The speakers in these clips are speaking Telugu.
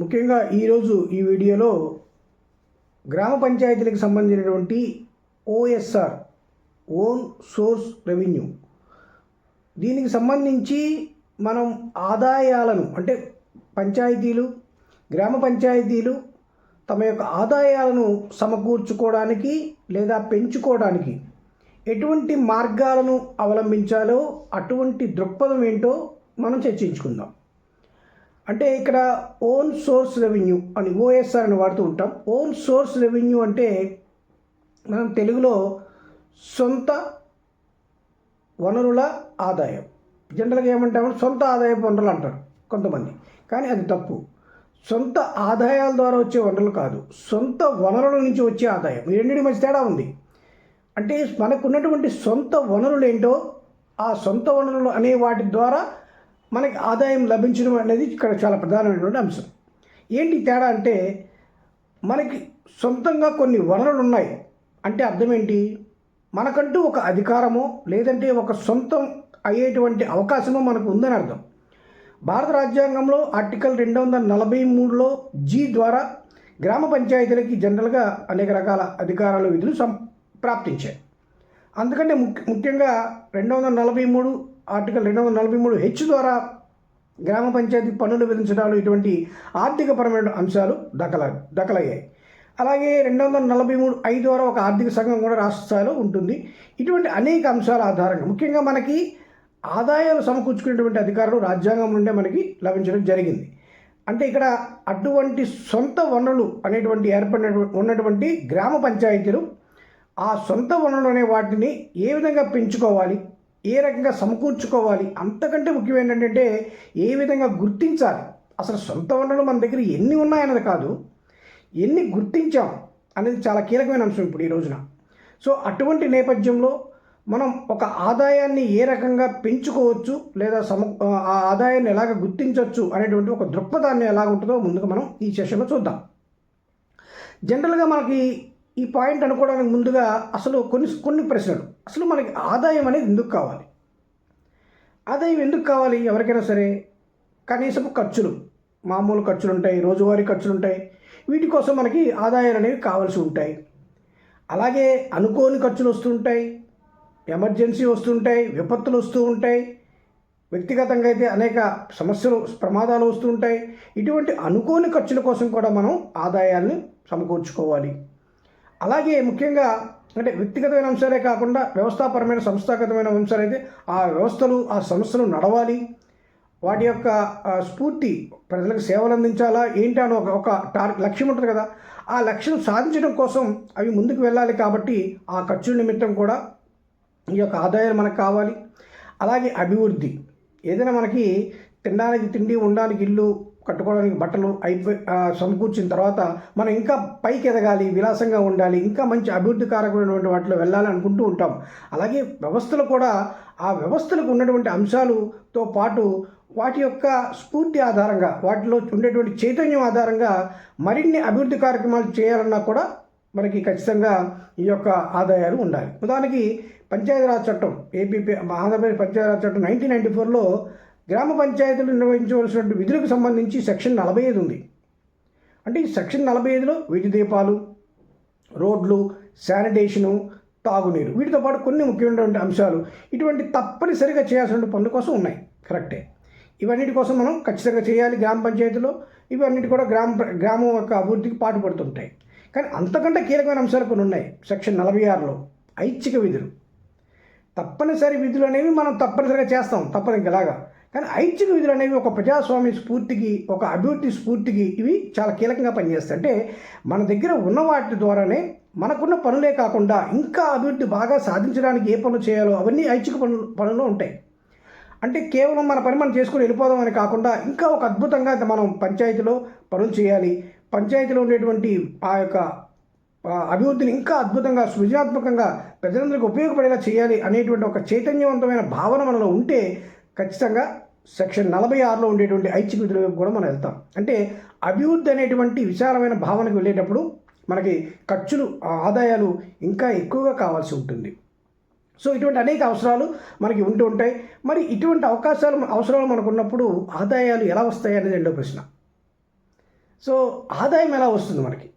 ముఖ్యంగా ఈరోజు ఈ వీడియోలో గ్రామ పంచాయతీలకు సంబంధించినటువంటి ఓఎస్ఆర్ ఓన్ సోర్స్ రెవెన్యూ. దీనికి సంబంధించి మనం ఆదాయాలను అంటే పంచాయతీలు గ్రామ పంచాయతీలు తమ యొక్క ఆదాయాలను సమకూర్చుకోవడానికి లేదా పెంచుకోవడానికి ఎటువంటి మార్గాలను అవలంబించాలో అటువంటి దృక్పథం ఏంటో మనం చర్చించుకుందాం. అంటే ఇక్కడ ఓన్ సోర్స్ రెవెన్యూ అని ఓఎస్ఆర్ అని వాడుతూ ఉంటాం. ఓన్ సోర్స్ రెవెన్యూ అంటే మనం తెలుగులో సొంత వనరుల ఆదాయం. జనరల్గా ఏమంటామంటే సొంత ఆదాయపు వనరులు అంటారు కొంతమంది. కానీ అది తప్పు. సొంత ఆదాయాల ద్వారా వచ్చే వనరులు కాదు. సొంత వనరుల నుంచి వచ్చే ఆదాయం. ఈ రెండింటి మధ్య తేడా ఉంది. అంటే మనకున్నటువంటి సొంత వనరులు ఏంటో ఆ సొంత వనరులు అనే వాటి ద్వారా మనకి ఆదాయం లభించడం అనేది ఇక్కడ చాలా ప్రధానమైనటువంటి అంశం. ఏంటి తేడా అంటే మనకి సొంతంగా కొన్ని వనరులు ఉన్నాయి. అంటే అర్థం ఏంటి? మనకంటూ ఒక అధికారమో లేదంటే ఒక సొంతం అయ్యేటువంటి అవకాశమో మనకు ఉందని అర్థం. భారత రాజ్యాంగంలో ఆర్టికల్ రెండు వందల నలభై మూడులో జీ ద్వారా గ్రామ పంచాయతీలకి జనరల్గా అనేక రకాల అధికారాలు విధులు సం ప్రాప్తించాయి అందుకంటే ముఖ్య ముఖ్యంగా రెండు వందల నలభై మూడు ఆర్టికల్ రెండు వందల నలభై మూడు హెచ్ ద్వారా గ్రామ పంచాయతీ పన్నులు విధించడాలు ఇటువంటి ఆర్థికపరమైన అంశాలు దఖల దఖలయ్యాయి. అలాగే రెండు వందల నలభై మూడు ఐదు ద్వారా ఒక ఆర్థిక సంఘం కూడా రాష్ట్ర స్థాయిలో ఉంటుంది. ఇటువంటి అనేక అంశాల ఆధారంగా ముఖ్యంగా మనకి ఆదాయాలు సమకూర్చుకునేటువంటి అధికారులు రాజ్యాంగం నుండే మనకి లభించడం జరిగింది. అంటే ఇక్కడ అటువంటి సొంత వనరులు అనేటువంటి ఏర్పడిన ఉన్నటువంటి గ్రామ పంచాయతీలు ఆ సొంత వనరులు అనే వాటిని ఏ విధంగా పెంచుకోవాలి? ఏ రకంగా సమకూర్చుకోవాలి? అంతకంటే ముఖ్యం ఏంటంటే ఏ విధంగా గుర్తించాలి? అసలు సొంత వనరులు మన దగ్గర ఎన్ని ఉన్నాయన్నది కాదు. ఎన్ని గుర్తించాం అనేది చాలా కీలకమైన అంశం ఇప్పుడు ఈ రోజున. సో అటువంటి నేపథ్యంలో మనం ఒక ఆదాయాన్ని ఏ రకంగా పెంచుకోవచ్చు? లేదా సమ ఆ ఆదాయాన్ని ఎలాగ గుర్తించవచ్చు? అనేటువంటి ఒక దృక్పథాన్ని ఎలా ఉంటుందో ముందుగా మనం ఈ సెషన్లో చూద్దాం. జనరల్గా మనకి ఈ పాయింట్ అనుకోవడానికి ముందుగా అసలు కొన్ని కొన్ని ప్రశ్నలు. అసలు మనకి ఆదాయం అనేది ఎందుకు కావాలి? ఆదాయం ఎందుకు కావాలి? ఎవరికైనా సరే కనీసపు ఖర్చులు మామూలు ఖర్చులు ఉంటాయి రోజువారీ ఖర్చులు ఉంటాయి వీటి కోసం మనకి ఆదాయాలు అనేవి కావాల్సి ఉంటాయి. అలాగే అనుకోని ఖర్చులు వస్తుంటాయి ఎమర్జెన్సీ వస్తుంటాయి విపత్తులు వస్తూ ఉంటాయి. వ్యక్తిగతంగా అయితే అనేక సమస్యలు ప్రమాదాలు వస్తుంటాయి ఇటువంటి అనుకోని ఖర్చుల కోసం కూడా మనం ఆదాయాన్ని సమకూర్చుకోవాలి. అలాగే ముఖ్యంగా అంటే వ్యక్తిగతమైన అంశాలే కాకుండా వ్యవస్థాపరమైన సంస్థాగతమైన అంశాలు అయితే ఆ వ్యవస్థలు ఆ సంస్థలు నడవాలి. వాటి యొక్క స్ఫూర్తి ప్రజలకు సేవలు అందించాలా? ఏంటి అని ఒక ఒక టార్ లక్ష్యం ఉంటుంది కదా. ఆ లక్ష్యం సాధించడం కోసం అవి ముందుకు వెళ్ళాలి కాబట్టి ఆ ఖర్చుల నిమిత్తం కూడా ఈ యొక్క ఆదాయాలు మనకు కావాలి. అలాగే అభివృద్ధి. ఏదైనా మనకి తినడానికి తిండి ఉండడానికి ఇల్లు కట్టుకోవడానికి బట్టలు అయిపోయి సమకూర్చిన తర్వాత మనం ఇంకా పైకి ఎదగాలి విలాసంగా ఉండాలి ఇంకా మంచి అభివృద్ధికారకమైనటువంటి వాటిలో వెళ్ళాలి అనుకుంటూ ఉంటాం. అలాగే వ్యవస్థలు కూడా ఆ వ్యవస్థలకు ఉన్నటువంటి అంశాలతో పాటు వాటి యొక్క స్ఫూర్తి ఆధారంగా వాటిలో ఉండేటువంటి చైతన్యం ఆధారంగా మరిన్ని అభివృద్ధి కార్యక్రమాలు చేయాలన్నా కూడా మనకి ఖచ్చితంగా ఈ యొక్క ఆదాయాలు ఉండాలి. ఉదాహరణకి పంచాయతీరాజ్ చట్టం ఏపీపీ ఆంధ్రప్రదేశ్ పంచాయతీరాజ్ చట్టం నైన్టీన్ నైంటీ ఫోర్లో గ్రామ పంచాయతీలు నిర్వహించవలసినటువంటి విధులకు సంబంధించి సెక్షన్ నలభై ఐదు ఉంది. అంటే ఈ సెక్షన్ నలభై ఐదులో వీధి దీపాలు రోడ్లు శానిటేషను తాగునీరు వీటితో పాటు కొన్ని ముఖ్యమైనటువంటి అంశాలు ఇటువంటి తప్పనిసరిగా చేయాల్సిన పనుల కోసం ఉన్నాయి. కరెక్టే. ఇవన్నిటి కోసం మనం ఖచ్చితంగా చేయాలి గ్రామ పంచాయతీలో. ఇవన్నిటి కూడా గ్రామ గ్రామం యొక్క అభివృద్ధికి పాటుపడుతుంటాయి. కానీ అంతకంటే కీలకమైన అంశాలు కొన్ని ఉన్నాయి. సెక్షన్ నలభై ఆరులో ఐచ్ఛిక విధులు. తప్పనిసరి విధులు అనేవి మనం తప్పనిసరిగా చేస్తాం. తప్పదు ఇంకలాగా కానీ ఐచ్ఛిక విధులు అనేవి ఒక ప్రజాస్వామ్య స్ఫూర్తికి ఒక అభివృద్ధి స్ఫూర్తికి ఇవి చాలా కీలకంగా పనిచేస్తాయి. అంటే మన దగ్గర ఉన్న వాటి ద్వారానే మనకున్న పనులే కాకుండా ఇంకా అభివృద్ధి బాగా సాధించడానికి ఏ పనులు చేయాలో అవన్నీ ఐచ్ఛిక పనులు పనులు ఉంటాయి. అంటే కేవలం మన పని మనం చేసుకుని వెళ్ళిపోదాం అని కాకుండా ఇంకా ఒక అద్భుతంగా మనం పంచాయతీలో పనులు చేయాలి. పంచాయతీలో ఉండేటువంటి ఆ యొక్క అభివృద్ధిని ఇంకా అద్భుతంగా సృజనాత్మకంగా ప్రజలందరికీ ఉపయోగపడేలా చేయాలి అనేటువంటి ఒక చైతన్యవంతమైన భావన మనలో ఉంటే ఖచ్చితంగా సెక్షన్ నలభై ఆరులో ఉండేటువంటి ఐచ్ఛిక విధుల వైపు కూడా మనం వెళ్తాం. అంటే అభివృద్ధి అనేటువంటి విశాలమైన భావనకు వెళ్ళేటప్పుడు మనకి ఖర్చులు ఆదాయాలు ఇంకా ఎక్కువగా కావాల్సి ఉంటుంది. సో ఇటువంటి అనేక అవసరాలు మనకి ఉంటూ ఉంటాయి. మరి ఇటువంటి అవకాశాలు అవసరాలు మనకు ఉన్నప్పుడు ఆదాయాలు ఎలా వస్తాయి అనేది రెండో ప్రశ్న. సో ఆదాయం ఎలా వస్తుంది మనకి?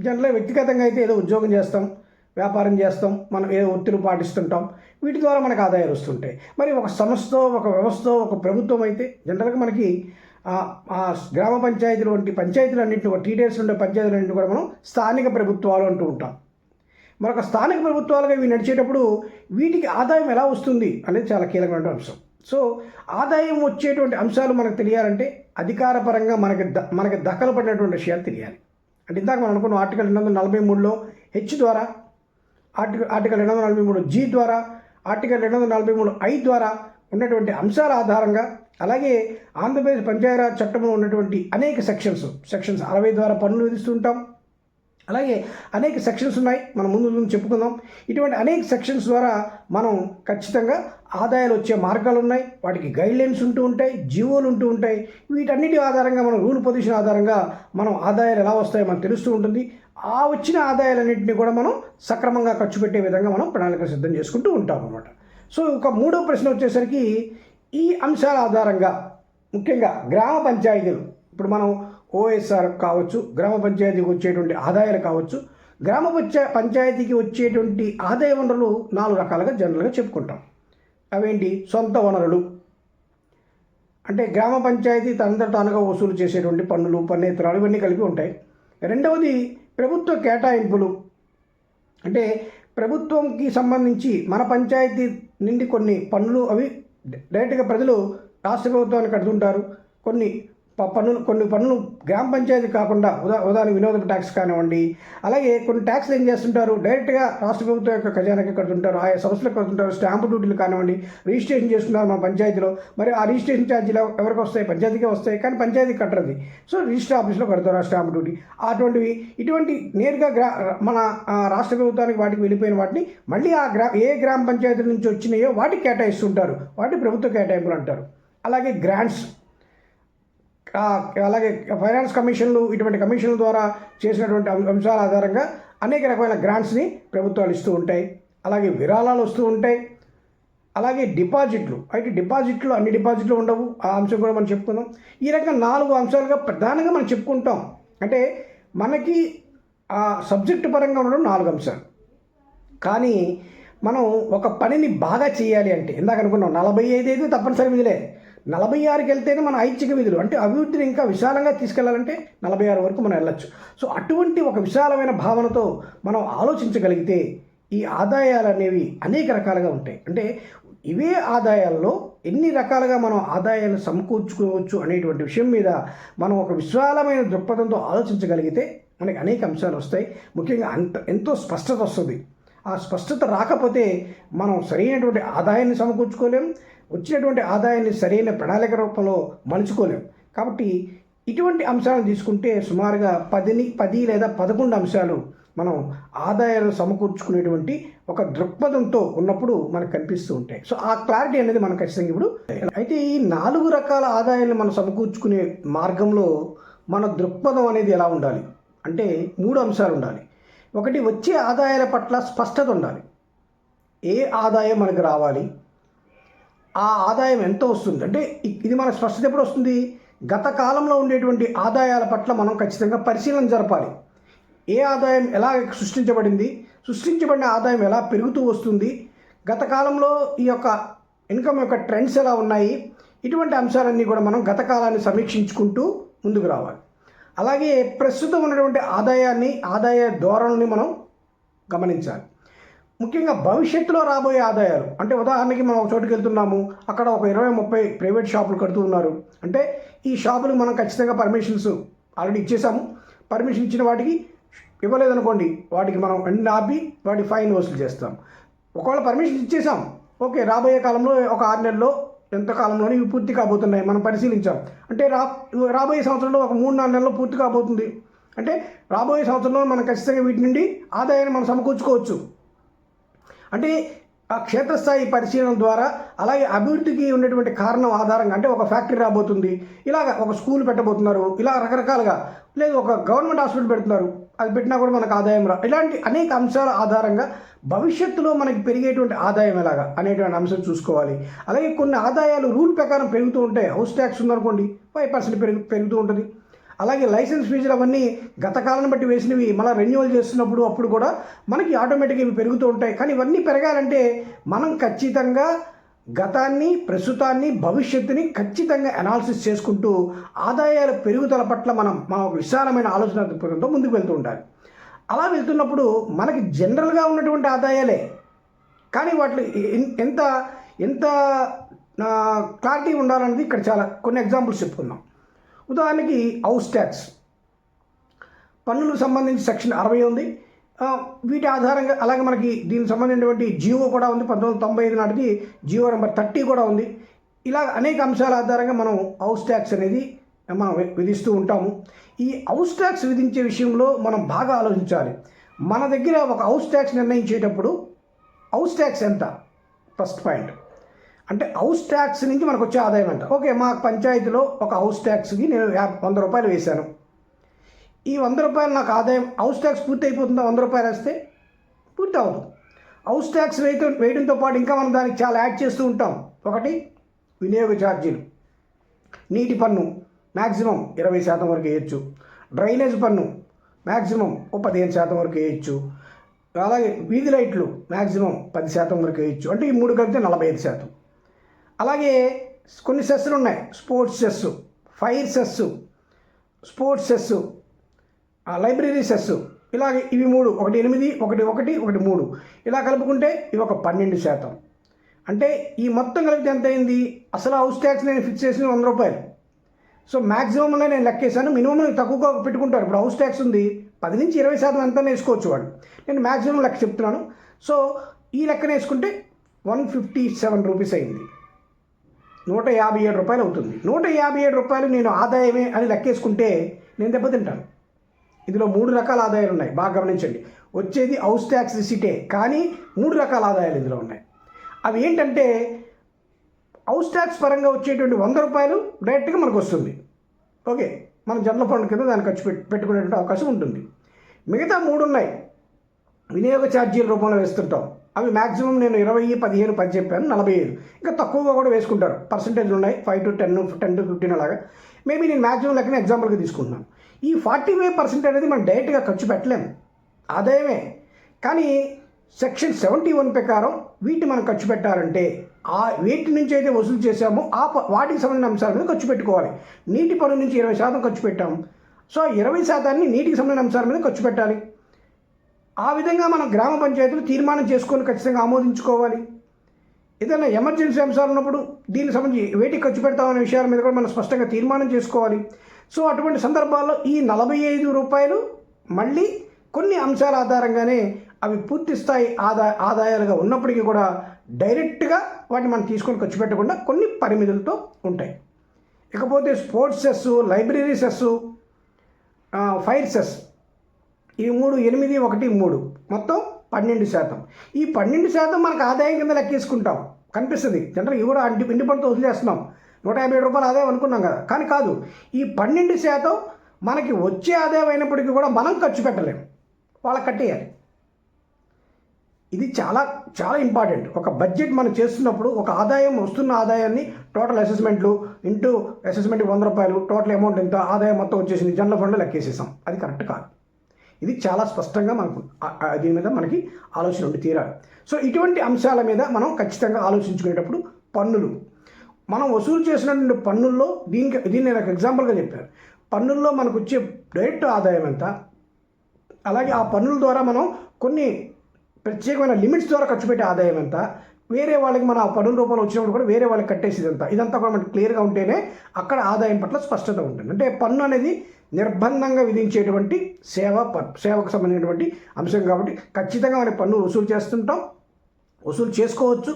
జనరల్గా వ్యక్తిగతంగా అయితే ఏదో ఉద్యోగం చేస్తాం. వ్యాపారం చేస్తాం మనం ఏదో ఒత్తిడి పాటిస్తుంటాం. వీటి ద్వారా మనకు ఆదాయాలు వస్తుంటాయి. మరి ఒక సంస్థ ఒక వ్యవస్థ ఒక ప్రభుత్వం అయితే జనరల్గా మనకి ఆ- గ్రామ పంచాయతీలు వంటి పంచాయతీలన్నింటినీ కూడా టీడీఎస్ ఉండే పంచాయతీలన్నింటినీ కూడా మనం స్థానిక ప్రభుత్వాలు అంటూ ఉంటాం. మరొక స్థానిక ప్రభుత్వాలుగా ఇవి నడిచేటప్పుడు వీటికి ఆదాయం ఎలా వస్తుంది అనేది చాలా కీలకమైన అంశం. సో ఆదాయం వచ్చేటువంటి అంశాలు మనకు తెలియాలంటే అధికారపరంగా మనకి ద మనకి దక్కలు పడినటువంటి విషయాలు తెలియాలి. అంటే ఇందాక మనం అనుకున్న ఆర్టికల్ రెండు వందల నలభై మూడులో హెచ్ ద్వారా ఆర్టికల్ ఆర్టికల్ రెండు వందల నలభై మూడు జీ ద్వారా ఆర్టికల్ రెండు వందల నలభై మూడు ఐ ద్వారా ఉన్నటువంటి అంశాల ఆధారంగా అలాగే ఆంధ్రప్రదేశ్ పంచాయరాజ్ చట్టంలో ఉన్నటువంటి అనేక సెక్షన్స్ సెక్షన్స్ అరవై ద్వారా పన్నులు విధిస్తుంటాం అలాగే అనేక సెక్షన్స్ ఉన్నాయి మనం ముందు ముందు చెప్పుకుందాం. ఇటువంటి అనేక సెక్షన్స్ ద్వారా మనం ఖచ్చితంగా ఆదాయాలు వచ్చే మార్గాలు ఉన్నాయి వాటికి గైడ్లైన్స్ ఉంటూ ఉంటాయి జీవోలు ఉంటూ ఉంటాయి. వీటన్నిటి ఆధారంగా మనం రూల్ పొజిషన్ ఆధారంగా మనం ఆదాయాలు ఎలా వస్తాయో మనకు తెలుస్తూ ఉంటుంది. ఆ వచ్చిన ఆదాయాలన్నింటినీ కూడా మనం సక్రమంగా ఖర్చు పెట్టే విధంగా మనం ప్రణాళిక సిద్ధం చేసుకుంటూ ఉంటాం అనమాట సో ఒక మూడో ప్రశ్న వచ్చేసరికి ఈ అంశాల ఆధారంగా ముఖ్యంగా గ్రామ పంచాయతీలు ఇప్పుడు మనం ఓఎస్ఆర్ కావచ్చు గ్రామ పంచాయతీకి వచ్చేటువంటి ఆదాయాలు కావచ్చు గ్రామ పంచా పంచాయతీకి వచ్చేటువంటి ఆదాయ వనరులు నాలుగు రకాలుగా జనరల్గా చెప్పుకుంటాం. అవేంటి? సొంత వనరులు. అంటే గ్రామ పంచాయతీ తనంతట తానుగా వసూలు చేసేటువంటి పన్నులు పన్నేతరాలు ఇవన్నీ కలిపి ఉంటాయి. రెండవది ప్రభుత్వ కేటాయింపులు. అంటే ప్రభుత్వంకి సంబంధించి మన పంచాయతీ నుండి కొన్ని పన్నులు అవి డైరెక్ట్గా ప్రజలు రాష్ట్ర ప్రభుత్వానికి కడుతుంటారు. కొన్ని పన్నులు కొన్ని పన్నులు గ్రామ పంచాయతీ కాకుండా ఉదా ఉదాహరణ వినోద ట్యాక్స్ కానివ్వండి అలాగే కొన్ని ట్యాక్స్లు ఏం చేస్తుంటారు? డైరెక్ట్గా రాష్ట్ర ప్రభుత్వం యొక్క ఖజానాకి కడుతుంటారు ఆయా సంస్థలకు కడుతుంటారు స్టాంపు డ్యూటీలు కానివ్వండి రిజిస్ట్రేషన్ చేస్తున్నారు మన పంచాయతీలో. మరి ఆ రిజిస్ట్రేషన్ ఛార్జీలు ఎవరికి వస్తాయి? పంచాయతీకే వస్తాయి కానీ పంచాయతీ కట్టరది. సో రిజిస్టర్ ఆఫీస్లో కడతారు ఆ స్టాంప్ డ్యూటీ. అటువంటివి ఇటువంటి నేరుగా గ్రా మన రాష్ట్ర ప్రభుత్వానికి వాటికి వెళ్ళిపోయిన వాటిని మళ్ళీ ఆ గ్రా ఏ గ్రామ పంచాయతీ నుంచి వచ్చినాయో వాటికి కేటాయిస్తుంటారు. వాటి ప్రభుత్వ కేటాయింపులు అంటారు. అలాగే గ్రాంట్స్ అలాగే ఫైనాన్స్ కమిషన్లు ఇటువంటి కమిషన్ల ద్వారా చేసినటువంటి అంశాల ఆధారంగా అనేక రకమైన గ్రాంట్స్ని ప్రభుత్వాలు ఇస్తూ ఉంటాయి. అలాగే విరాళాలు వస్తూ ఉంటాయి. అలాగే డిపాజిట్లు అయితే డిపాజిట్లు అన్ని డిపాజిట్లు ఉండవు. ఆ అంశం కూడా మనం చెప్పుకుందాం. ఈ రకంగా నాలుగు అంశాలుగా ప్రధానంగా మనం చెప్పుకుంటాం. అంటే మనకి ఆ సబ్జెక్టు పరంగా ఉండడం నాలుగు అంశాలు. కానీ మనం ఒక పనిని బాగా చేయాలి అంటే ఇందాక అనుకున్నాం నలభై ఐదు అయితే తప్పనిసరి విధులే నలభై ఆరుకి వెళ్తేనే మన ఐచ్ఛిక విధులు అంటే అభివృద్ధిని ఇంకా విశాలంగా తీసుకెళ్ళాలంటే నలభై ఆరు వరకు మనం వెళ్ళొచ్చు. సో అటువంటి ఒక విశాలమైన భావనతో మనం ఆలోచించగలిగితే ఈ ఆదాయాలు అనేవి అనేక రకాలుగా ఉంటాయి. అంటే ఇవే ఆదాయాల్లో ఎన్ని రకాలుగా మనం ఆదాయాలు సమకూర్చుకోవచ్చు అనేటువంటి విషయం మీద మనం ఒక విశాలమైన దృక్పథంతో ఆలోచించగలిగితే మనకి అనేక అంశాలు వస్తాయి. ముఖ్యంగా అంత ఎంతో స్పష్టత వస్తుంది. ఆ స్పష్టత రాకపోతే మనం సరైనటువంటి ఆదాయాన్ని సమకూర్చుకోలేం వచ్చినటువంటి ఆదాయాన్ని సరైన ప్రణాళిక రూపంలో మలుచుకోలేం. కాబట్టి ఇటువంటి అంశాలను తీసుకుంటే సుమారుగా పదిని పది లేదా పదకొండు అంశాలు మనం ఆదాయాలను సమకూర్చుకునేటువంటి ఒక దృక్పథంతో ఉన్నప్పుడు మనకు కనిపిస్తూ ఉంటాయి. సో ఆ క్లారిటీ అనేది మనకు ఖచ్చితంగా ఇప్పుడు అయితే ఈ నాలుగు రకాల ఆదాయాలను మనం సమకూర్చుకునే మార్గంలో మన దృక్పథం అనేది ఎలా ఉండాలి? అంటే మూడు అంశాలు ఉండాలి. ఒకటి వచ్చే ఆదాయాల పట్ల స్పష్టత ఉండాలి. ఏ ఆదాయం మనకు రావాలి? ఆ ఆదాయం ఎంత వస్తుంది? అంటే ఇది మన స్పష్టత ఎప్పుడు వస్తుంది? గత కాలంలో ఉండేటువంటి ఆదాయాల పట్ల మనం ఖచ్చితంగా పరిశీలన జరపాలి. ఏ ఆదాయం ఎలా సృష్టించబడింది? సృష్టించబడిన ఆదాయం ఎలా పెరుగుతూ వస్తుంది? గత కాలంలో ఈ యొక్క ఇన్కమ్ యొక్క ట్రెండ్స్ ఎలా ఉన్నాయి? ఇటువంటి అంశాలన్నీ కూడా మనం గత కాలాన్ని సమీక్షించుకుంటూ ముందుకు రావాలి. అలాగే ప్రస్తుతం ఉన్నటువంటి ఆదాయాన్ని ఆదాయ ధోరణిని మనం గమనించాలి. ముఖ్యంగా భవిష్యత్తులో రాబోయే ఆదాయాలు. అంటే ఉదాహరణకి మనం ఒక చోటుకి వెళ్తున్నాము అక్కడ ఒక ఇరవై ముప్పై ప్రైవేట్ షాపులు కడుతూ ఉన్నారు. అంటే ఈ షాపులు మనం ఖచ్చితంగా పర్మిషన్స్ ఆల్రెడీ ఇచ్చేసాము. పర్మిషన్ ఇచ్చిన వాటికి ఇవ్వలేదనుకోండి వాటికి మనం అన్ని ఆపి వాటి ఫైన్ వసూలు చేస్తాం. ఒకవేళ పర్మిషన్ ఇచ్చేసాం ఓకే రాబోయే కాలంలో ఒక ఆరు నెలల్లో ఎంత కాలంలోనే ఇవి పూర్తి కాబోతున్నాయి మనం పరిశీలించాం. అంటే రా రాబోయే సంవత్సరంలో ఒక మూడు నాలుగు నెలల్లో పూర్తి కాబోతుంది. అంటే రాబోయే సంవత్సరంలో మనం ఖచ్చితంగా వీటి నుండి ఆదాయాన్ని మనం సమకూర్చుకోవచ్చు. అంటే ఆ క్షేత్రస్థాయి పరిశీలన ద్వారా అలాగే అభివృద్ధికి ఉన్నటువంటి కారణం ఆధారంగా అంటే ఒక ఫ్యాక్టరీ రాబోతుంది ఇలాగ ఒక స్కూల్ పెట్టబోతున్నారు ఇలా రకరకాలుగా లేదు ఒక గవర్నమెంట్ హాస్పిటల్ పెడుతున్నారు అది పెట్టినా కూడా మనకు ఆదాయం రా. ఇలాంటి అనేక అంశాల ఆధారంగా భవిష్యత్తులో మనకి పెరిగేటువంటి ఆదాయం ఎలాగా అనేటువంటి అంశం చూసుకోవాలి. అలాగే కొన్ని ఆదాయాలు రూల్ ప్రకారం పెరుగుతూ ఉంటాయి హౌస్ ట్యాక్స్ ఉందనుకోండి ఫైవ్ పర్సెంట్ పెరుగు పెరుగుతూ ఉంటుంది. అలాగే లైసెన్స్ ఫీజులు అవన్నీ గత కాలం బట్టి వేసినవి మళ్ళీ రెన్యువల్ చేస్తున్నప్పుడు అప్పుడు కూడా మనకి ఆటోమేటిక్గా ఇవి పెరుగుతూ ఉంటాయి. కానీ ఇవన్నీ పెరగాలంటే మనం ఖచ్చితంగా గతాన్ని ప్రస్తుతాన్ని భవిష్యత్తుని ఖచ్చితంగా అనాలిసిస్ చేసుకుంటూ ఆదాయాల పెరుగుదల పట్ల మనం మన విశాలమైన ఆలోచన దృక్పథంతో ముందుకు వెళ్తూ ఉండాలి. అలా వెళ్తున్నప్పుడు మనకి జనరల్గా ఉన్నటువంటి ఆదాయాలే. కానీ వాటిలో ఎంత ఎంత క్లారిటీ ఉండాలనేది ఇక్కడ చాలా కొన్ని ఎగ్జాంపుల్స్ చెప్పుకుందాం. ఉదాహరణకి హౌస్ ట్యాక్స్ పన్నులకు సంబంధించి సెక్షన్ అరవై ఉంది. వీటి ఆధారంగా అలాగే మనకి దీనికి సంబంధించినటువంటి జియో కూడా ఉంది. పంతొమ్మిది వందల తొంభై ఐదు నాటికి జియో నెంబర్ థర్టీ కూడా ఉంది. ఇలా అనేక అంశాల ఆధారంగా మనం హౌస్ ట్యాక్స్ అనేది మనం వి- విధిస్తూ ఉంటాము. ఈ హౌస్ ట్యాక్స్ విధించే విషయంలో మనం బాగా ఆలోచించాలి. మన దగ్గర ఒక హౌస్ ట్యాక్స్ నిర్ణయించేటప్పుడు హౌస్ ట్యాక్స్ ఎంత? First point. అంటే హౌస్ ట్యాక్స్ నుంచి మనకు వచ్చే ఆదాయం ఎంత ఓకే మా పంచాయతీలో ఒక హౌస్ ట్యాక్స్కి నేను వంద రూపాయలు వేశాను. ఈ వంద రూపాయలు నాకు ఆదాయం హౌస్ ట్యాక్స్ పూర్తి అయిపోతుందా వంద రూపాయలు వేస్తే పూర్తి అవ్వదు. హౌస్ ట్యాక్స్ వేయటం వేయడంతో పాటు ఇంకా మనం దానికి చాలా యాడ్ చేస్తూ ఉంటాం. ఒకటి వినియోగ ఛార్జీలు. నీటి పన్ను మ్యాక్సిమం ఇరవై శాతం వరకు వేయచ్చు. డ్రైనేజ్ పన్ను మ్యాక్సిమం ఓ పదిహేను శాతం వరకు వేయచ్చు. అలాగే వీధి లైట్లు మ్యాక్సిమం పది శాతం వరకు వేయచ్చు. అంటే ఈ మూడు కలిపితే నలభై ఐదు శాతం. అలాగే కొన్ని సెస్సులు ఉన్నాయి. Sports cess fire cess sports cess library cess. ఇలాగే ఇవి మూడు ఒకటి ఎనిమిది ఒకటి ఒకటి ఒకటి మూడు. ఇలా కలుపుకుంటే ఇవి ఒక పన్నెండు శాతం. అంటే ఈ మొత్తం కలిపితే ఎంత అయింది? అసలు హౌస్ ట్యాక్స్ నేను ఫిక్స్ చేసిన వంద రూపాయలు. సో మ్యాక్సిమంలో నేను లెక్కేసాను మినిమం తక్కువగా పెట్టుకుంటారు. ఇప్పుడు హౌస్ ట్యాక్స్ ఉంది. పది నుంచి ఇరవై శాతం ఎంత వేసుకోవచ్చు వాళ్ళు. నేను మ్యాక్సిమం లెక్క చెప్తున్నాను. సో ఈ లెక్కన వేసుకుంటే వన్ ఫిఫ్టీ సెవెన్ రూపీస్ అయింది. నూట యాభై ఏడు రూపాయలు అవుతుంది. నూట యాభై ఏడు రూపాయలు నేను ఆదాయమే అని లెక్కేసుకుంటే నేను దెబ్బతింటాను. ఇందులో మూడు రకాల ఆదాయాలు ఉన్నాయి. బాగా గమనించండి. వచ్చేది హౌస్ ట్యాక్స్ రిసిటే కానీ మూడు రకాల ఆదాయాలు ఇందులో ఉన్నాయి. అవి ఏంటంటే హౌస్ ట్యాక్స్ పరంగా వచ్చేటువంటి వంద రూపాయలు డైరెక్ట్గా మనకు వస్తుంది. ఓకే మనం జనరల్ ఫండ్ కింద దాన్ని ఖర్చు పెట్ పెట్టుకునేటువంటి అవకాశం ఉంటుంది. మిగతా మూడు ఉన్నాయి. వినియోగ ఛార్జీల రూపంలో వేస్తుంటాం. అవి మ్యాక్సిమం నేను ఇరవై పదిహేను పది చెప్పాను నలభై ఐదు. ఇంకా తక్కువగా కూడా వేసుకుంటారు. పర్సంటేజ్లు ఉన్నాయి. Five to ten ten to fifteen అలాగా. మేబీ నేను మ్యాక్సిమం లెక్కన ఎగ్జాంపుల్గా తీసుకుంటున్నాను. ఈ ఫార్టీ ఫైవ్ పర్సెంట్ అనేది మనం డైరెక్ట్గా ఖర్చు పెట్టలేము. ఆదాయమే కానీ సెక్షన్ సెవెంటీ వన్ ప్రకారం వీటిని మనం ఖర్చు పెట్టాలంటే ఆ వీటి నుంచి అయితే వసూలు చేశామో ఆ వాటికి సంబంధించిన అంశాల మీద ఖర్చు పెట్టుకోవాలి. నీటి పన్ను నుంచి ఇరవై శాతం ఖర్చు పెట్టాము. సో ఇరవై శాతాన్ని నీటికి సంబంధించిన అంశాల మీద ఖర్చు పెట్టాలి. ఆ విధంగా మనం గ్రామ పంచాయతీలు తీర్మానం చేసుకొని ఖచ్చితంగా ఆమోదించుకోవాలి. ఏదైనా ఎమర్జెన్సీ అంశాలు ఉన్నప్పుడు దీనికి సంబంధించి వేటికి ఖర్చు పెడతామనే విషయాల మీద కూడా మనం స్పష్టంగా తీర్మానం చేసుకోవాలి. సో అటువంటి సందర్భాల్లో ఈ నలభై ఐదు రూపాయలు మళ్ళీ కొన్ని అంశాల ఆధారంగానే అవి పూర్తి స్థాయి ఆదా ఆదాయాలుగా ఉన్నప్పటికీ కూడా డైరెక్ట్గా వాటిని మనం తీసుకొని ఖర్చు పెట్టకుండా కొన్ని పరిమితులతో ఉంటాయి. ఇకపోతే sports cess library cess fire cess ఈ మూడు ఎనిమిది ఒకటి మూడు. మొత్తం పన్నెండు శాతం. ఈ పన్నెండు శాతం మనకు ఆదాయం కింద లెక్కేసుకుంటాం. కనిపిస్తుంది. జనరల్ ఇవి కూడా అంటి పిండి పంటతో వదిలేస్తున్నాం. నూట యాభై ఏడు రూపాయలు ఆదాయం అనుకున్నాం కదా. కానీ కాదు ఈ పన్నెండు శాతం మనకి వచ్చే ఆదాయం అయినప్పటికీ కూడా మనం ఖర్చు పెట్టలేము వాళ్ళకి కట్టేయాలి. ఇది చాలా చాలా ఇంపార్టెంట్. ఒక బడ్జెట్ మనం చేస్తున్నప్పుడు ఒక ఆదాయం వస్తున్న ఆదాయాన్ని టోటల్ అసెస్మెంట్లు ఇంటూ అసెస్మెంట్ వంద రూపాయలు టోటల్ అమౌంట్ ఎంత ఆదాయం మొత్తం వచ్చేసింది జనరల్ ఫండ్లో లెక్కేసేసాం. అది కరెక్ట్ కాదు. ఇది చాలా స్పష్టంగా మనకు దీని మీద మనకి ఆలోచన ఉండి తీరాలి. సో ఇటువంటి అంశాల మీద మనం ఖచ్చితంగా ఆలోచించుకునేటప్పుడు పన్నులు. మనం వసూలు చేసినటువంటి పన్నుల్లో దీనికి దీన్ని నేను ఒక ఎగ్జాంపుల్గా చెప్పాను. పన్నుల్లో మనకు వచ్చే డైరెక్ట్ ఆదాయం ఎంత? అలాగే ఆ పన్నుల ద్వారా మనం కొన్ని ప్రత్యేకమైన లిమిట్స్ ద్వారా ఖర్చు పెట్టే ఆదాయం ఎంత? వేరే వాళ్ళకి మన ఆ పన్నుల రూపంలో వచ్చినప్పుడు కూడా వేరే వాళ్ళకి కట్టేసేది ఎంత? ఇదంతా కూడా మనకి క్లియర్గా ఉంటేనే అక్కడ ఆదాయం పట్ల స్పష్టత ఉంటుంది. అంటే పన్ను అనేది నిర్బంధంగా విధించేటువంటి సేవ సేవకు సంబంధించినటువంటి అంశం కాబట్టి ఖచ్చితంగా మనం పన్ను వసూలు చేస్తుంటాం. వసూలు చేసుకోవచ్చు.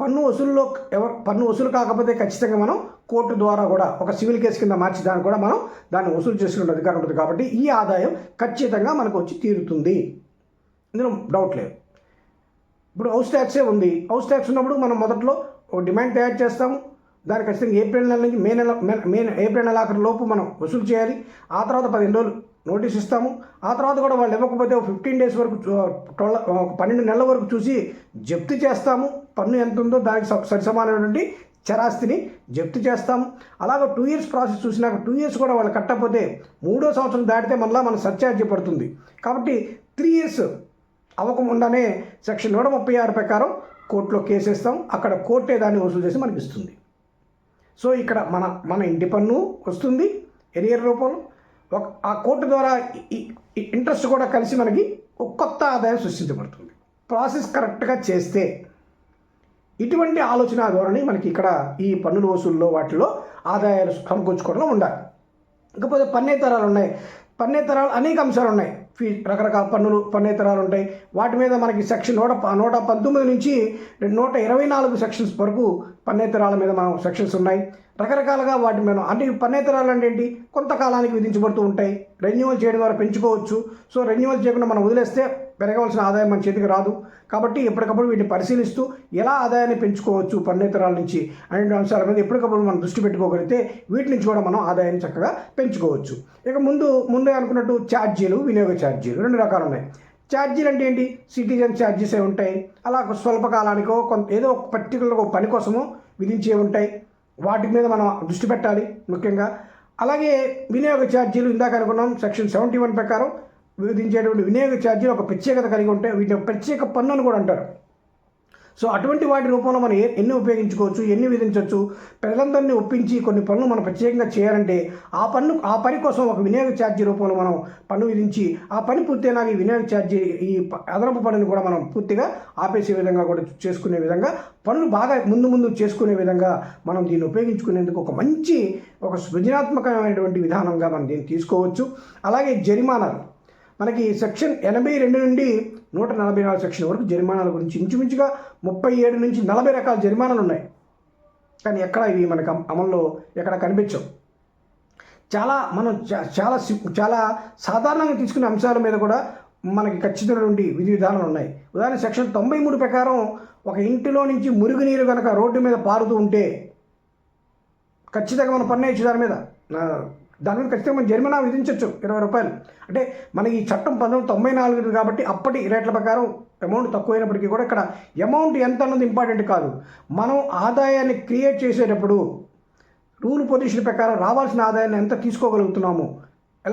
పన్ను వసూలులో ఎవరు పన్ను వసూలు కాకపోతే ఖచ్చితంగా మనం కోర్టు ద్వారా కూడా ఒక సివిల్ కేసు కింద మార్చి దాన్ని కూడా మనం దాన్ని వసూలు చేసుకునే అధికారం ఉంటుంది కాబట్టి ఈ ఆదాయం ఖచ్చితంగా మనకు వచ్చి తీరుతుంది. ఇందులో డౌట్ లేదు. ఇప్పుడు హౌస్ ట్యాక్సే ఉంది. హౌస్ ట్యాక్స్ ఉన్నప్పుడు మనం మొదట్లో ఒక డిమాండ్ తయారు చేస్తాము. దాన్ని ఖచ్చితంగా ఏప్రిల్ నెల నుంచి మే నెల మే- మే ఏప్రిల్ నెల ఆఖరి లోపు మనం వసూలు చేయాలి. ఆ తర్వాత పదిహేను రోజులు నోటీస్ ఇస్తాము. ఆ తర్వాత కూడా వాళ్ళు ఇవ్వకపోతే ఒక ఫిఫ్టీన్ డేస్ వరకు ట్వెల్వ్ ఒక పన్నెండు నెలల వరకు చూసి జప్తు చేస్తాము. పన్ను ఎంత ఉందో దానికి స- సమానమైనటువంటి చరాస్తిని జప్తు చేస్తాము. అలాగే టూ ఇయర్స్ ప్రాసెస్ చూసినాక టూ ఇయర్స్ కూడా వాళ్ళు కట్టకపోతే మూడో సంవత్సరం దాటితే మళ్ళీ మన సర్ఛార్జ్ పడుతుంది. కాబట్టి త్రీ ఇయర్స్ అవ్వకుండానే సెక్షన్ నూట ముప్పై ఆరు ప్రకారం కోర్టులో కేసేస్తాం అక్కడ కోర్టే దాన్ని వసూలు చేసి మనకి ఇస్తుంది సో ఇక్కడ మన మన ఇంటి పన్ను వస్తుంది ఎరియర్ రూపంలో ఒక ఆ కోర్టు ద్వారా ఇంట్రెస్ట్ కూడా కలిసి మనకి ఒక కొత్త ఆదాయం సృష్టించబడుతుంది. ప్రాసెస్ కరెక్ట్గా చేస్తే ఇటువంటి ఆలోచన ధోరణి మనకి ఇక్కడ ఈ పన్నుల వసూల్లో వాటిలో ఆదాయాలు సమకూర్చుకోవడంలో ఉండాలి. ఇకపోతే పన్నేతరాలు ఉన్నాయి. పన్నేతరాలు అనేక అంశాలు ఉన్నాయి. ఫీ రకరకాల పన్నులు పన్నేతరాలు ఉంటాయి. వాటి మీద మనకి సెక్షన్ నూట నూట పంతొమ్మిది నుంచి రెండు నూట ఇరవై నాలుగు సెక్షన్స్ వరకు పన్నేతరాల మీద మనం సెక్షన్స్ ఉన్నాయి. రకరకాలుగా వాటి మీద అంటే పన్నేతరాలు అంటే ఏంటి? కొంతకాలానికి విధించబడుతూ ఉంటాయి. రెన్యువల్ చేయడం ద్వారా పెంచుకోవచ్చు. సో రెన్యువల్ చేయకుండా మనం వదిలేస్తే పెరగవలసిన ఆదాయం మన చేతికి రాదు. కాబట్టి ఎప్పటికప్పుడు వీటిని పరిశీలిస్తూ ఎలా ఆదాయాన్ని పెంచుకోవచ్చు పన్నేతరాల నుంచి అనే అంశాల మీద ఎప్పటికప్పుడు మనం దృష్టి పెట్టుకోగలిగితే వీటి నుంచి కూడా మనం ఆదాయాన్ని చక్కగా పెంచుకోవచ్చు. ఇక ముందు ముందే అనుకున్నట్టు ఛార్జీలు వినియోగ ఛార్జీలు రెండు రకాలు ఉన్నాయి. ఛార్జీలు అంటే ఏంటి? సిటిజన్ ఛార్జీస్ ఏ ఉంటాయి? అలా స్వల్పకాలానికో కొంత ఏదో ఒక పర్టికులర్ ఒక పని కోసమో విధించే ఉంటాయి. వాటి మీద మనం దృష్టి పెట్టాలి ముఖ్యంగా. అలాగే వినియోగ ఛార్జీలు ఇందాక అనుకున్నాం సెక్షన్ సెవెంటీ వన్ ప్రకారం విధించేటువంటి వినియోగ ఛార్జీలు ఒక ప్రత్యేకత కలిగి ఉంటాయి వీటిని ప్రత్యేక పన్ను అని కూడా అంటారు. సో అటువంటి వాటి రూపంలో మనం ఎన్ని ఉపయోగించుకోవచ్చు ఎన్ని విధించవచ్చు ప్రజలందరినీ ఒప్పించి కొన్ని పనులు మనం ప్రత్యేకంగా చేయాలంటే ఆ పన్ను ఆ పని కోసం ఒక వినియోగ ఛార్జీ రూపంలో మనం పన్ను విధించి ఆ పని పూర్తయినాక ఈ వినియోగ ఛార్జీ ఈ అదనపు పనులు కూడా మనం పూర్తిగా ఆపేసే విధంగా కూడా చేసుకునే విధంగా పనులు బాగా ముందు ముందు చేసుకునే విధంగా మనం దీన్ని ఉపయోగించుకునేందుకు ఒక మంచి ఒక సృజనాత్మకమైనటువంటి విధానంగా మనం దీన్ని తీసుకోవచ్చు. అలాగే జరిమానాలు. మనకి సెక్షన్ ఎనభై రెండు నుండి నూట నలభై నాలుగు సెక్షన్ వరకు జరిమానాల గురించి ఇంచుమించుగా ముప్పై ఏడు నుంచి నలభై రకాల జరిమానాలు ఉన్నాయి. కానీ ఎక్కడ ఇవి మనకు అమల్లో ఎక్కడ కనిపించవు. చాలా మనం చాలా చాలా సాధారణంగా తీసుకునే అంశాల మీద కూడా మనకి ఖచ్చితమైనటువంటి విధి విధానాలు ఉన్నాయి. ఉదాహరణ సెక్షన్ తొంభై మూడు ప్రకారం ఒక ఇంటిలో నుంచి మురుగునీరు కనుక రోడ్డు మీద పారుతూ ఉంటే ఖచ్చితంగా మనం పన్నేయచ్చు దాని మీద. నా- దాని మీద ఖచ్చితంగా మనం జరిమానా విధించవచ్చు ఇరవై రూపాయలు. అంటే మనకి ఈ చట్టం పంతొమ్మిది తొంభై నాలుగు కాబట్టి అప్పటి రేట్ల ప్రకారం అమౌంట్ తక్కువైనప్పటికీ కూడా ఇక్కడ అమౌంట్ ఎంత అన్నది ఇంపార్టెంట్ కాదు. మనం ఆదాయాన్ని క్రియేట్ చేసేటప్పుడు రూల్ పొజిషన్ ప్రకారం రావాల్సిన ఆదాయాన్ని ఎంత తీసుకోగలుగుతున్నాము?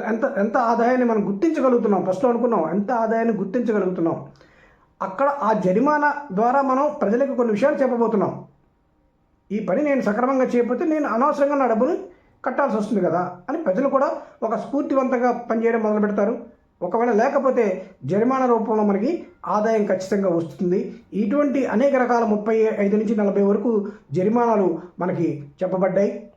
ఎంత ఎంత ఆదాయాన్ని మనం గుర్తించగలుగుతున్నాం? ఫస్ట్లో అనుకున్నాం ఎంత ఆదాయాన్ని గుర్తించగలుగుతున్నాం? అక్కడ ఆ జరిమానా ద్వారా మనం ప్రజలకు కొన్ని విషయాలు చెప్పబోతున్నాం. ఈ పని నేను సక్రమంగా చేయకపోతే నేను అనవసరంగా నా డబ్బుని కట్టాల్సి వస్తుంది కదా అని ప్రజలు కూడా ఒక స్ఫూర్తివంతంగా పనిచేయడం మొదలు పెడతారు. ఒకవేళ లేకపోతే జరిమానా రూపంలో మనకి ఆదాయం ఖచ్చితంగా వస్తుంది. ఇటువంటి అనేక రకాల ముప్పై ఐదు నుంచి నలభై వరకు జరిమానాలు మనకి చెప్పబడ్డాయి.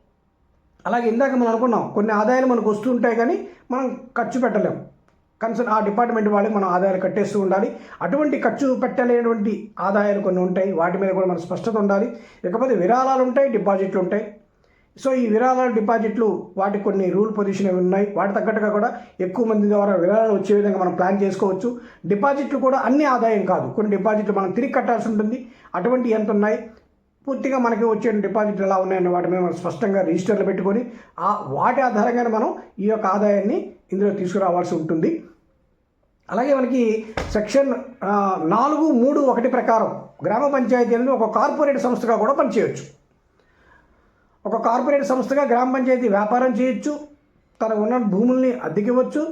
అలాగే ఇందాక మనం అనుకున్నాం కొన్ని ఆదాయాలు మనకు వస్తూ ఉంటాయి కానీ మనం ఖర్చు పెట్టలేము కన్సర్న్ ఆ డిపార్ట్మెంట్ వాళ్ళకి మనం ఆదాయాలు కట్టేస్తూ ఉండాలి. అటువంటి ఖర్చు పెట్టలేనటువంటి ఆదాయాలు కొన్ని ఉంటాయి. వాటి మీద కూడా మన స్పష్టత ఉండాలి. ఇకపోతే విరాళాలు ఉంటాయి డిపాజిట్లు ఉంటాయి. సో ఈ విరాళాలు డిపాజిట్లు వాటి కొన్ని రూల్ పొజిషన్ అవి ఉన్నాయి. వాటి తగ్గట్టుగా కూడా ఎక్కువ మంది ద్వారా విరాళాలు వచ్చే విధంగా మనం ప్లాన్ చేసుకోవచ్చు. డిపాజిట్లు కూడా అన్ని ఆదాయం కాదు. కొన్ని డిపాజిట్లు మనం తిరిగి కట్టాల్సి ఉంటుంది. అటువంటి ఎంత ఉన్నాయి? పూర్తిగా మనకి వచ్చే డిపాజిట్లు ఎలా ఉన్నాయన్న వాటి మీద మనం స్పష్టంగా రిజిస్టర్లు పెట్టుకొని ఆ వాటి ఆధారంగానే మనం ఈ యొక్క ఆదాయాన్ని ఇందులో తీసుకురావాల్సి ఉంటుంది. అలాగే మనకి సెక్షన్ నాలుగు మూడు ఒకటి ప్రకారం గ్రామ పంచాయతీ అనేది ఒక కార్పొరేట్ సంస్థగా కూడా పనిచేయవచ్చు ఒక కార్పొరేట్ సంస్థగా గ్రామ పంచాయతీ వ్యాపారం చేయొచ్చు. తనకు ఉన్న భూముల్ని అద్దెకివ్వచ్చు.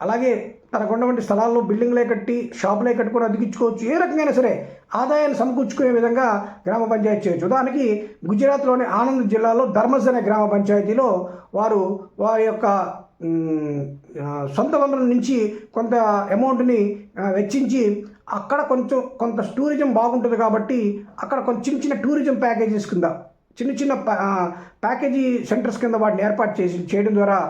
అలాగే తనకు ఉన్నటువంటి స్థలాల్లో బిల్డింగ్లే కట్టి షాపులే కట్టుకొని అద్దెకించుకోవచ్చు ఏ రకంగా సరే ఆదాయాన్ని సమకూర్చుకునే విధంగా గ్రామ పంచాయతీ చేయొచ్చు. ఉదాహరణకి గుజరాత్లోని ఆనంద్ జిల్లాలో ధర్మస్ అనే గ్రామ పంచాయతీలో వారు వారి యొక్క సొంత వనరుల నుంచి కొంత అమౌంట్ని వెచ్చించి అక్కడ కొంచెం కొంత టూరిజం బాగుంటుంది కాబట్టి అక్కడ కొంచెం చిన్న చిన్న టూరిజం ప్యాకేజెస్ కింద చిన్న చిన్న ప్యాకేజీ సెంటర్స్ కింద వాటిని ఏర్పాటు చేసి చేయడం ద్వారా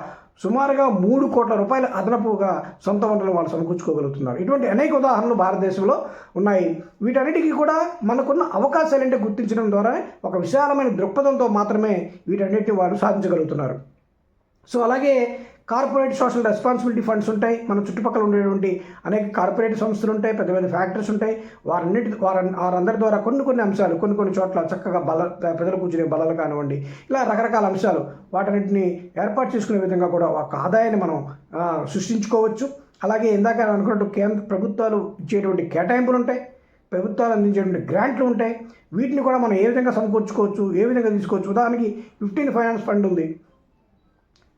సుమారుగా మూడు కోట్ల రూపాయల అదనపుగా సొంత వనరులు వాళ్ళు సమకూర్చుకోగలుగుతున్నారు. ఇటువంటి అనేక ఉదాహరణలు భారతదేశంలో ఉన్నాయి. వీటన్నిటికీ కూడా మనకున్న అవకాశాలు ఏంటో గుర్తించడం ద్వారా ఒక విశాలమైన దృక్పథంతో మాత్రమే వీటన్నిటిని వారు సాధించగలుగుతున్నారు. సో అలాగే కార్పొరేట్ సోషల్ రెస్పాన్సిబిలిటీ ఫండ్స్ ఉంటాయి. మన చుట్టుపక్కల ఉండేటువంటి అనేక కార్పొరేట్ సంస్థలు ఉంటాయి. పెద్ద పెద్ద ఫ్యాక్టరీస్ ఉంటాయి. వారన్నిటి వారి వారందరి ద్వారా కొన్ని కొన్ని అంశాలు కొన్ని కొన్ని చోట్ల చక్కగా బల ప్రజలు కూర్చునే బలాలు కానివ్వండి ఇలా రకరకాల అంశాలు వాటన్నింటిని ఏర్పాటు చేసుకునే విధంగా కూడా ఒక ఆదాయాన్ని మనం సృష్టించుకోవచ్చు. అలాగే ఇందాక అనుకున్నట్టు కేంద్ర ప్రభుత్వాలు ఇచ్చేటువంటి కేటాయింపులు ఉంటాయి. ప్రభుత్వాలు అందించేటువంటి గ్రాంట్లు ఉంటాయి. వీటిని కూడా మనం ఏ విధంగా సమకూర్చుకోవచ్చు ఏ విధంగా తీసుకోవచ్చు? ఉదాహరణకి ఫిఫ్టీన్ ఫైనాన్స్ ఫండ్ ఉంది.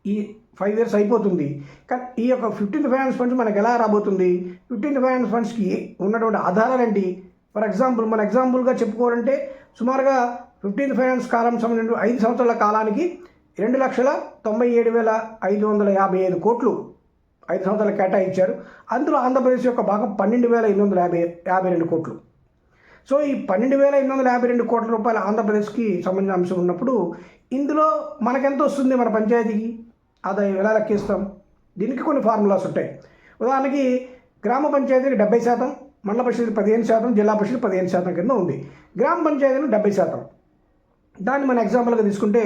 ఈ ఫైవ్ ఇయర్స్ అయిపోతుంది. కానీ ఈ యొక్క ఫిఫ్టీన్త్ ఫైనాన్స్ ఫండ్స్ మనకు ఎలా రాబోతుంది? ఫిఫ్టీన్త్ ఫైనాన్స్ ఫండ్స్కి ఉన్నటువంటి ఆధారాలు ఏంటి? ఫర్ ఎగ్జాంపుల్ మన ఎగ్జాంపుల్గా చెప్పుకోవాలంటే సుమారుగా ఫిఫ్టీన్త్ ఫైనాన్స్ కాలం సంబంధించిన ఐదు సంవత్సరాల కాలానికి రెండు లక్షల తొంభై ఏడు వేల ఐదు వందల యాభై ఐదు కోట్లు ఐదు సంవత్సరాలు కేటాయించారు. అందులో ఆంధ్రప్రదేశ్ యొక్క భాగం పన్నెండు వేల ఎనిమిది వందల యాభై యాభై రెండు కోట్లు. సో ఈ పన్నెండు వేల ఎనిమిది వందల యాభై రెండు కోట్ల రూపాయల ఆంధ్రప్రదేశ్కి సంబంధించిన అంశం ఉన్నప్పుడు ఇందులో మనకెంత వస్తుంది మన పంచాయతీకి? ఆదాయం ఎలా లెక్కిస్తాం దీనికి కొన్ని ఫార్ములాస్ ఉంటాయి. ఉదాహరణకి గ్రామ పంచాయతీకి డెబ్బై శాతం మండల పరిషత్ పదిహేను శాతం జిల్లా పరిషత్ పదిహేను శాతం కింద ఉంది. గ్రామ పంచాయతీలు డెబ్బై శాతం. దాన్ని మనం ఎగ్జాంపుల్గా తీసుకుంటే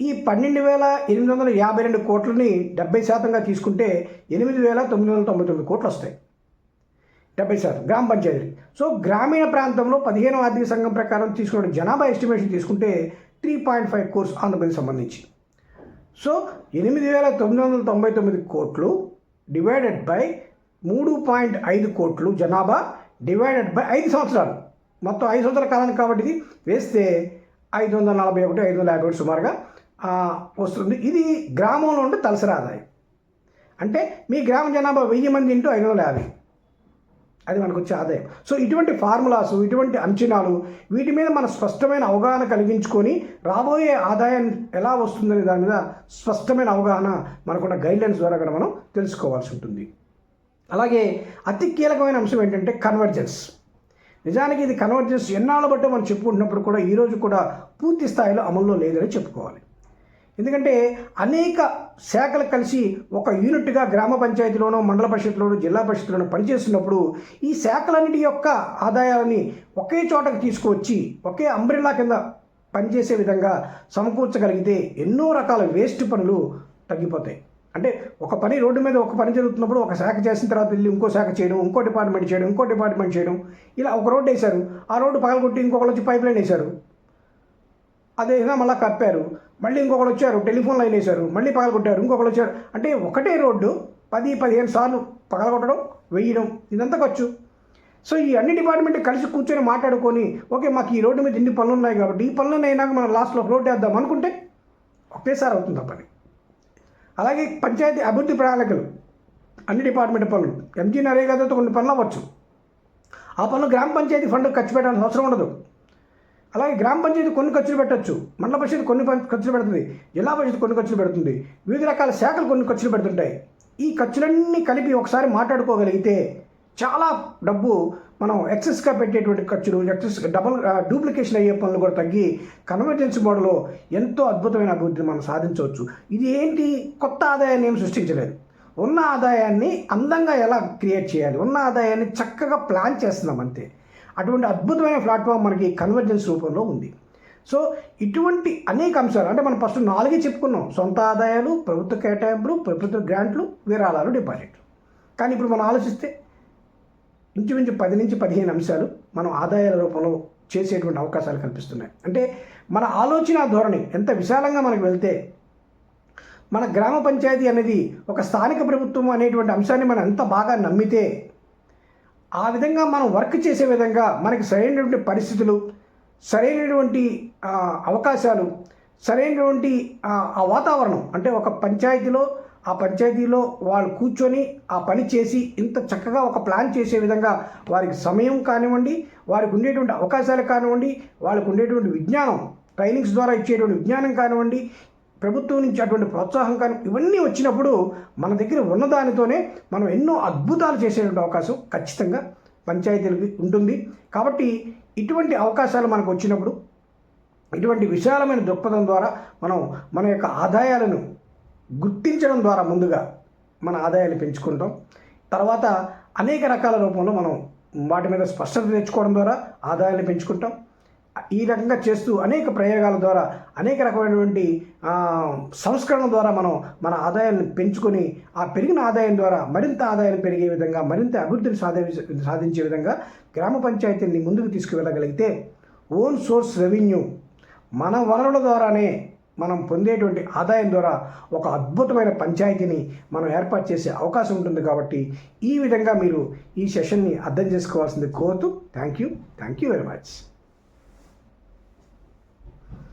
ఈ పన్నెండు వేల ఎనిమిది వందల యాభై రెండు కోట్లని డెబ్బై శాతంగా తీసుకుంటే ఎనిమిది వేల తొమ్మిది వందల తొంభై తొమ్మిది కోట్లు వస్తాయి. డెబ్బై శాతం గ్రామ పంచాయతీ సో గ్రామీణ ప్రాంతంలో పదిహేను ఆర్థిక సంఘం ప్రకారం తీసుకున్న జనాభా ఎస్టిమేషన్ తీసుకుంటే three point five crores Andhra Pradesh సంబంధించి. సో ఎనిమిది వేల తొమ్మిది వందల తొంభై తొమ్మిది కోట్లు డివైడెడ్ బై మూడు పాయింట్ ఐదు కోట్లు జనాభా డివైడెడ్ బై ఐదు సంవత్సరాలు. మొత్తం ఐదు సంవత్సరాల కాలానికి కాబట్టి ఇది వేస్తే ఐదు వందల నలభై ఒకటి ఐదు వందల యాభై ఒకటి సుమారుగా వస్తుంది. ఇది గ్రామంలో ఉండే తలసరి ఆదాయం. అంటే మీ గ్రామ జనాభా వెయ్యి మంది ఇంటూ ఐదు వందల యాభై. అది మనకు వచ్చే ఆదాయం. సో ఇటువంటి ఫార్ములాస్ ఇటువంటి అంచనాలు వీటి మీద మన స్పష్టమైన అవగాహన కలిగించుకొని రాబోయే ఆదాయం ఎలా వస్తుందనే దాని మీద స్పష్టమైన అవగాహన మనకున్న గైడ్లైన్స్ ద్వారా కూడా మనం తెలుసుకోవాల్సి ఉంటుంది. అలాగే అతి కీలకమైన అంశం ఏంటంటే కన్వర్జెన్స్ నిజానికి ఇది కన్వర్జెన్స్ ఎన్నాళ్ళ బట్టి మనం చెప్పుకుంటున్నప్పుడు కూడా ఈరోజు కూడా పూర్తి స్థాయిలో అమల్లో లేదని చెప్పుకోవాలి. ఎందుకంటే అనేక శాఖలు కలిసి ఒక యూనిట్గా గ్రామ పంచాయతీలోనో మండల పరిషత్లోనో జిల్లా పరిషత్లోనో పనిచేస్తున్నప్పుడు ఈ శాఖలన్నిటి యొక్క ఆదాయాలని ఒకే చోటకు తీసుకువచ్చి ఒకే అంబ్రిల్లా కింద పనిచేసే విధంగా సమకూర్చగలిగితే ఎన్నో రకాల వేస్ట్ పనులు తగ్గిపోతాయి. అంటే ఒక పని రోడ్డు మీద ఒక పని జరుగుతున్నప్పుడు ఒక శాఖ చేసిన తర్వాత వెళ్ళి ఇంకో శాఖ చేయడం ఇంకో డిపార్ట్మెంట్ చేయడం ఇంకో డిపార్ట్మెంట్ చేయడం ఇలా ఒక రోడ్డు వేశారు ఆ రోడ్డు పగలగొట్టి ఇంకొకళ్ళు వచ్చి పైప్ లైన్ వేశారు. అదే విధంగా మళ్ళీ కప్పారు. మళ్ళీ ఇంకొకరు వచ్చారు టెలిఫోన్ లైన్ వేశారు. మళ్ళీ పగలగొట్టారు. ఇంకొకరు వచ్చారు అంటే ఒకటే రోడ్డు పది పదిహేను సార్లు పగలగొట్టడం వేయడం ఇదంతా ఖర్చు. సో ఈ అన్ని డిపార్ట్మెంట్ కలిసి కూర్చొని మాట్లాడుకొని ఓకే మాకు ఈ రోడ్డు మీద ఇన్ని పనులు ఉన్నాయి కాబట్టి ఈ పనులు అయినాక మనం లాస్ట్లో రోడ్డు వేద్దాం అనుకుంటే ఒకేసారి అవుతుంది ఆ పని. అలాగే పంచాయతీ అభివృద్ధి ప్రణాళికలు అన్ని డిపార్ట్మెంట్ పనులు. ఎంజీ నరేగాతో కొన్ని పనులు అవ్వచ్చు. ఆ పనులు గ్రామ పంచాయతీ ఫండ్ ఖర్చు పెట్టాల్సిన అవసరం ఉండదు. అలాగే గ్రామ పంచాయతీ కొన్ని ఖర్చులు పెట్టచ్చు. మండల పరిషత్ కొన్ని ఖర్చులు పెడుతుంది. జిల్లా పరిషత్ కొన్ని ఖర్చులు పెడుతుంది. వివిధ రకాల శాఖలు కొన్ని ఖర్చులు పెడుతుంటాయి. ఈ ఖర్చులన్నీ కలిపి ఒకసారి మాట్లాడుకోగలిగితే చాలా డబ్బు మనం ఎక్సెస్గా పెట్టేటువంటి ఖర్చులు ఎక్సెస్ డబల్ డూప్లికేషన్ అయ్యే పనులు కూడా తగ్గి కన్వర్జెన్స్ మోడల్లో ఎంతో అద్భుతమైన అభివృద్ధిని మనం సాధించవచ్చు. ఇది ఏంటి? కొత్త ఆదాయాన్ని ఏం సృష్టించలేదు. ఉన్న ఆదాయాన్ని అందంగా ఎలా క్రియేట్ చేయాలి? ఉన్న ఆదాయాన్ని చక్కగా ప్లాన్ చేస్తున్నాం అంతే. అటువంటి అద్భుతమైన ప్లాట్ఫామ్ మనకి కన్వర్జెన్స్ రూపంలో ఉంది. సో ఇటువంటి అనేక అంశాలు అంటే మనం ఫస్ట్ నాలుగే చెప్పుకున్నాం. సొంత ఆదాయాలు ప్రభుత్వ కేటాయింపులు ప్రభుత్వ గ్రాంట్లు విరాళాలు డిపాజిట్లు. కానీ ఇప్పుడు మనం ఆలోచిస్తే ఇంచుమించు పది నుంచి పదిహేను అంశాలు మనం ఆదాయాల రూపంలో చేసేటువంటి అవకాశాలు కల్పిస్తున్నాయి అంటే మన ఆలోచన ధోరణి ఎంత విశాలంగా మనకు వెళ్తే మన గ్రామ పంచాయతీ అనేది ఒక స్థానిక ప్రభుత్వం అనేటువంటి అంశాన్ని మనం ఎంత బాగా నమ్మితే ఆ విధంగా మనం వర్క్ చేసే విధంగా మనకి సరైనటువంటి పరిస్థితులు సరైనటువంటి అవకాశాలు సరైనటువంటి ఆ, ఆ వాతావరణం అంటే ఒక పంచాయతీలో ఆ పంచాయతీలో వాళ్ళు కూర్చొని ఆ పని చేసి ఇంత చక్కగా ఒక ప్లాన్ చేసే విధంగా వారికి సమయం కానివ్వండి వారికి ఉండేటువంటి అవకాశాలు కానివ్వండి వాళ్ళకు ఉండేటువంటి విజ్ఞానం ట్రైనింగ్స్ ద్వారా ఇచ్చేటువంటి విజ్ఞానం కానివ్వండి ప్రభుత్వం నుంచి అటువంటి ప్రోత్సాహం కానీ ఇవన్నీ వచ్చినప్పుడు మన దగ్గర ఉన్నదానితోనే మనం ఎన్నో అద్భుతాలు చేసేటువంటి అవకాశం ఖచ్చితంగా పంచాయతీలకి ఉంటుంది. కాబట్టి ఇటువంటి అవకాశాలు మనకు వచ్చినప్పుడు ఇటువంటి విశాలమైన దృక్పథం ద్వారా మనం మన యొక్క ఆదాయాలను గుర్తించడం ద్వారా ముందుగా మన ఆదాయాన్ని పెంచుకుంటాం. తర్వాత అనేక రకాల రూపంలో మనం వాటి మీద స్పష్టత తెచ్చుకోవడం ద్వారా ఆదాయాన్ని పెంచుకుంటాం. ఈ రకంగా చేస్తూ అనేక ప్రయోగాల ద్వారా అనేక రకమైనటువంటి సంస్కరణ ద్వారా మనం మన ఆదాయాన్ని పెంచుకొని ఆ పెరిగిన ఆదాయం ద్వారా మరింత ఆదాయం పెరిగే విధంగా మరింత అభివృద్ధిని సాధి సాధించే విధంగా గ్రామ పంచాయతీని ముందుకు తీసుకువెళ్ళగలిగితే ఓన్ సోర్స్ రెవెన్యూ మన వనరుల ద్వారానే మనం పొందేటువంటి ఆదాయం ద్వారా ఒక అద్భుతమైన పంచాయతీని మనం ఏర్పాటు చేసే అవకాశం ఉంటుంది కాబట్టి ఈ విధంగా మీరు ఈ సెషన్ని అర్థం చేసుకోవాల్సింది కోరుతూ thank you thank you very much.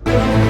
you